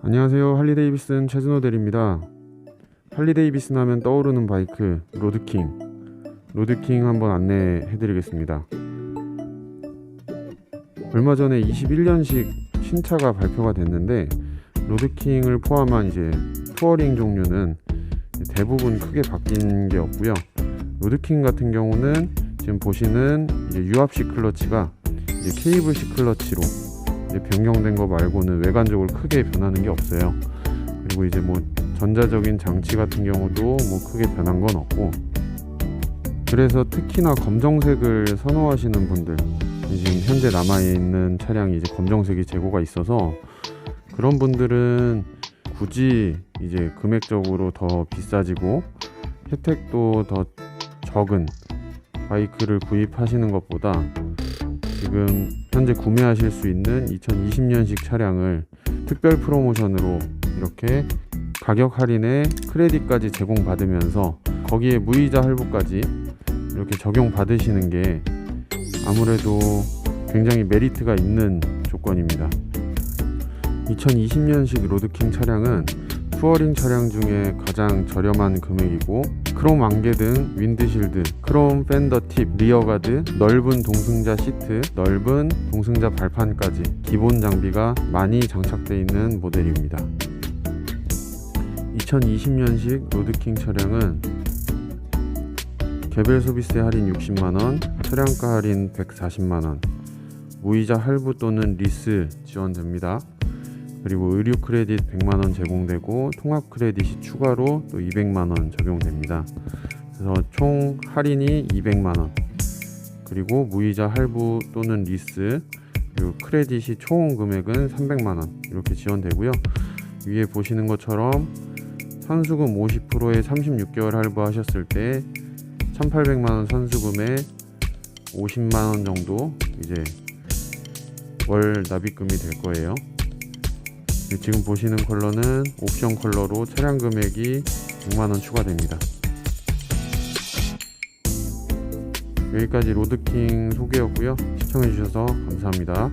안녕하세요. 할리데이비슨 최준호 대리입니다. 할리데이비슨 하면 떠오르는 바이크 로드킹. 로드킹 한번 안내해 드리겠습니다. 얼마 전에 21년식 신차가 발표가 됐는데 로드킹을 포함한 이제 투어링 종류는 대부분 크게 바뀐 게 없고요. 로드킹 같은 경우는 지금 보시는 이제 유압식 클러치가 이제 케이블식 클러치로 이제 변경된 거 말고는 외관적으로 크게 변하는 게 없어요. 그리고 이제 뭐 전자적인 장치 같은 경우도 뭐 크게 변한 건 없고 그래서 특히나 검정색을 선호하시는 분들 지금 현재 남아 있는 차량이 이제 검정색이 재고가 있어서 그런 분들은 굳이 이제 금액적으로 더 비싸지고 혜택도 더 적은 바이크를 구입하시는 것보다 지금 현재 구매하실 수 있는 2020년식 차량을 특별 프로모션으로 이렇게 가격 할인에 크레딧까지 제공받으면서 거기에 무이자 할부까지 이렇게 적용 받으시는 게 아무래도 굉장히 메리트가 있는 조건입니다. 2020년식 로드킹 차량은 투어링 차량 중에 가장 저렴한 금액이고 크롬 안개 등 윈드실드, 크롬 팬더 팁, 리어가드, 넓은 동승자 시트, 넓은 동승자 발판까지 기본 장비가 많이 장착되어 있는 모델입니다. 2020년식 로드킹 차량은 개별 소비세 할인 60만원, 차량가 할인 140만원, 무이자 할부 또는 리스 지원됩니다. 그리고 의류 크레딧 100만원 제공되고 통합 크레딧이 추가로 또 200만원 적용됩니다. 그래서 총 할인이 200만원 그리고 무이자 할부 또는 리스 그리고 크레딧이 총 금액은 300만원 이렇게 지원되고요. 위에 보시는 것처럼 선수금 50%에 36개월 할부하셨을 때 1,800만원 선수금에 50만원 정도 이제 월 납입금이 될 거예요. 네, 지금 보시는 컬러는 옵션 컬러로 차량 금액이 6만원 추가됩니다. 여기까지 로드킹 소개였고요. 시청해주셔서 감사합니다.